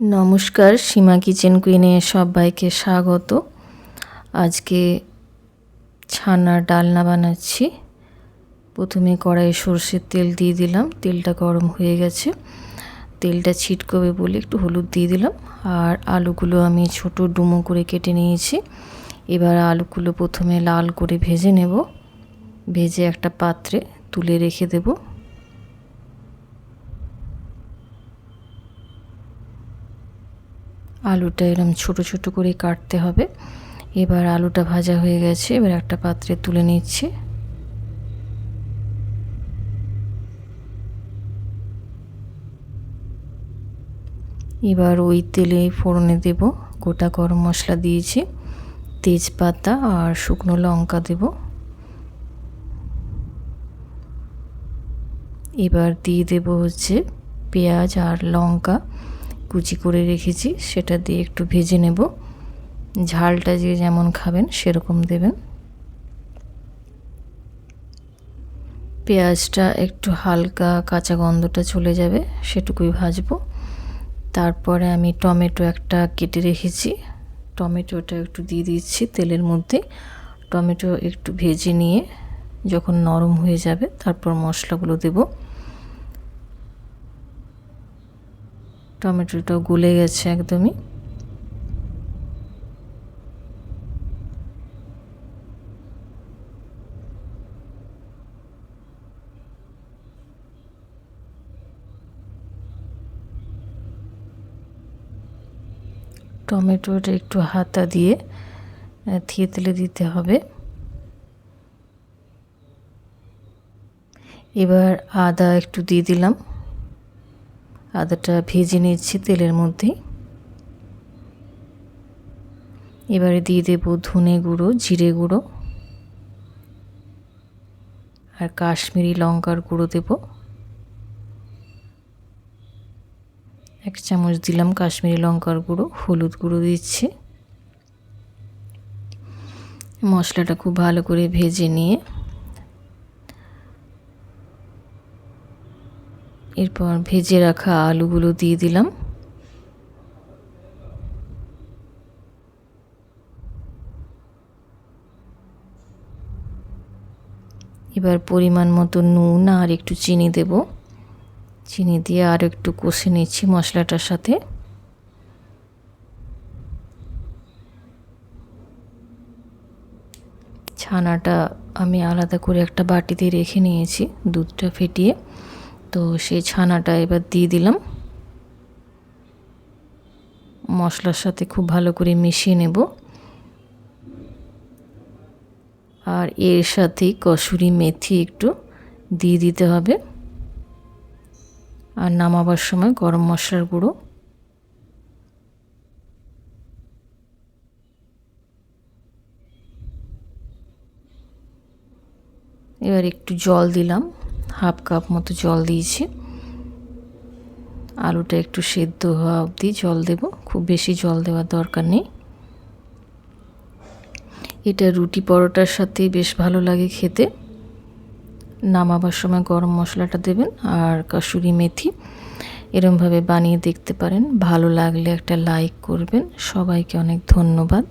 নমস্কার, সীমা কিচেন কুইনে সবাইকে স্বাগত। আজকে ছানার ডালনা বানাচ্ছি। প্রথমে কড়াইয়ে সর্ষের তেল দিয়ে দিলাম। তেলটা গরম হয়ে গেছে। তেলটা ছিটকবে বলে একটু হলুদ দিয়ে দিলাম। আর আলুগুলো আমি ছোট ডুমো করে কেটে নিয়েছি। এবার আলুগুলো প্রথমে লাল করে ভেজে নেব। ভেজে একটা পাত্রে তুলে রেখে দেবো। আলুটা এরম ছোট ছোট করে কাটতে হবে। এবার আলুটা ভাজা হয়ে গেছে, এবার একটা পাত্রে তুলে নিচ্ছি। এবার ওই তেলে ফোড়নে দেব, গোটা গরম মশলা দিয়েছি, তেজপাতা আর শুকনো লঙ্কা দেব। এবার দিয়ে দেব হচ্ছে পেঁয়াজ আর লঙ্কা। কুচি করে রেখেছি, সেটা দিয়ে একটু ভেজে নেব। ঝালটা যে যেমন খাবেন, সেরকম দেবেন। পেঁয়াজটা একটু হালকা কাঁচা গন্ধটা চলে যাবে, সেটুকুই ভাজবো। তারপরে আমি টমেটো একটা কেটে রেখেছি। টমেটোটা একটু দিয়ে দিচ্ছি তেলের মধ্যে। টমেটো একটু ভেজে নিয়ে যখন নরম হয়ে যাবে, তারপর মশলাগুলো দেবো। টমেটোটা গলে গেছে একদমই। টমেটোটা একটু হাতা দিয়ে থেতলে দিতে হবে। এবার আদা একটু দিয়ে দিলাম। আদাটা ভেজে নিচ্ছি তেলের মধ্যে। এবারে দিয়ে দেব ধনে গুঁড়ো, জিরে গুঁড়ো। আর কাশ্মীরি লঙ্কার গুঁড়ো দেব। এক চামচ দিলাম কাশ্মীরি লঙ্কার গুঁড়ো, হলুদ গুঁড়ো দিচ্ছি। মশলাটা খুব ভালো করে ভেজে নিয়ে এরপর ভেজে রাখা আলুগুলো দিয়ে দিলাম। এবার পরিমাণ মতো নুন আর একটু চিনি দেব। চিনি দিয়ে আর একটু কষে নিচ্ছি মশলাটার সাথে। ছানাটা আমি আলাদা করে একটা বাটিতে রেখে নিয়েছি দুধটা ফেটিয়ে। তো সেই ছানাটা এবার দিয়ে দিলাম। মশলার সাথে খুব ভালো করে মিশিয়ে নেব। আর এর সাথে কসুরি মেথি একটু দিয়ে দিতে হবে। আর নামাবার সময় গরম মশলার গুঁড়ো। এবার একটু জল দিলাম। হাফ কাপ মতো জল দিয়েছি। আলুটা একটু সেদ্ধ হওয়া অবধি জল দেব। খুব বেশি জল দেওয়ার দরকার নেই। এটা রুটি পরোটার সাথে বেশ ভালো লাগে খেতে। নামাবার সময় গরম মশলাটা দেবেন আর কাসুরি মেথি। এরমভাবে বানিয়ে দেখতে পারেন। ভালো লাগলে একটা লাইক করবেন। সবাইকে অনেক ধন্যবাদ।